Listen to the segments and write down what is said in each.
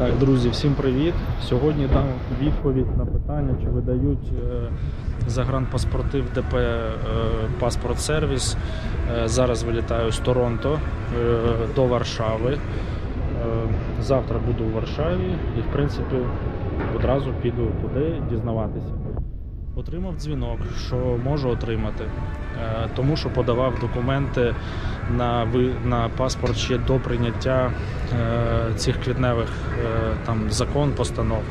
Так, друзі, всім привіт. Сьогодні дам відповідь на питання, чи видають е, загранпаспорти в ДП е, паспорт сервіс. Е, Зараз вилітаю з Торонто до Варшави. Завтра буду у Варшаві і, в принципі, одразу піду туди дізнаватися. Отримав дзвінок, що можу отримати, е, тому що подавав документи на, на паспорт ще до прийняття е, цих квітневих е, там закон, постанов.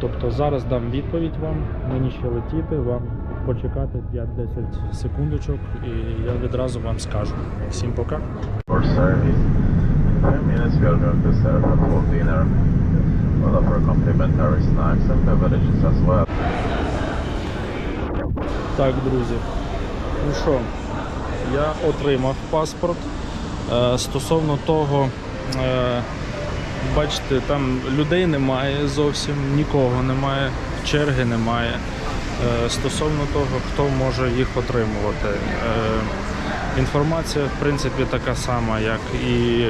Тобто зараз дам відповідь вам, мені ще летіти, вам почекати 5-10 секундочок і я відразу вам скажу. Всім пока. For service. In 10 minutes we are going to serve a full dinner. We'll offer complimentary snacks and beverages as well. Так, друзі. Ну що, я отримав паспорт. Е, стосовно того, е, бачите, там людей немає зовсім, нікого немає, черги немає. Е, стосовно того, хто може їх отримувати. Інформація, в принципі, така сама, як і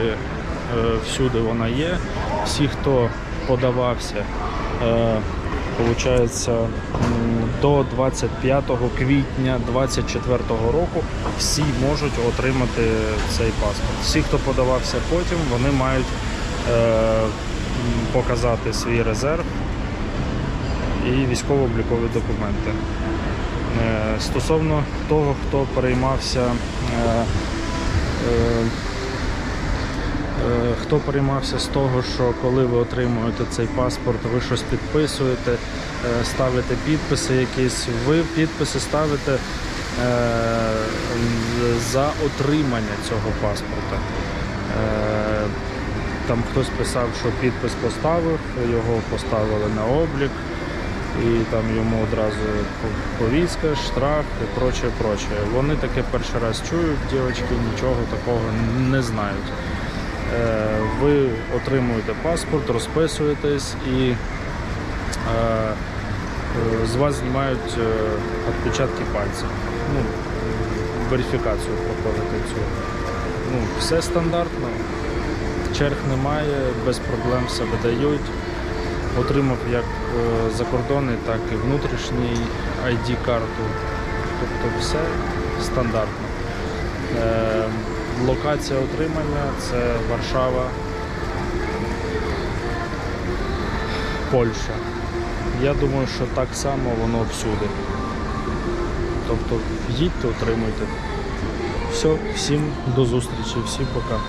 всюди вона є. Всі, хто подавався, е, Получається, до 25 квітня 2024 року всі можуть отримати цей паспорт. Всі, хто подавався потім, вони мають е, показати свій резерв і військово-облікові документи. Е, Стосовно того, хто переймався. Хто переймався з того, що коли ви отримуєте цей паспорт, ви щось підписуєте, е, ставите підписи якісь, ви підписи ставите е, за отримання цього паспорта. Е, Там хтось писав, що підпис поставив, його поставили на облік, і там йому одразу повістка, штраф і проче, проче. Вони таке перший раз чують, дівчатки нічого такого не знають. Е, ви отримуєте паспорт, розписуєтесь і е, е, з вас знімають відпечатки пальців. Ну, верифікацію проходите цю. Ну, все стандартно, черг немає, без проблем все видають. Отримав як закордонний, так і внутрішній ID-карту. Тобто все стандартно. Локація отримання це Варшава, Польща. Я думаю, що так само воно всюди. Тобто їдьте, отримуйте. Все, всім до зустрічі, всім пока.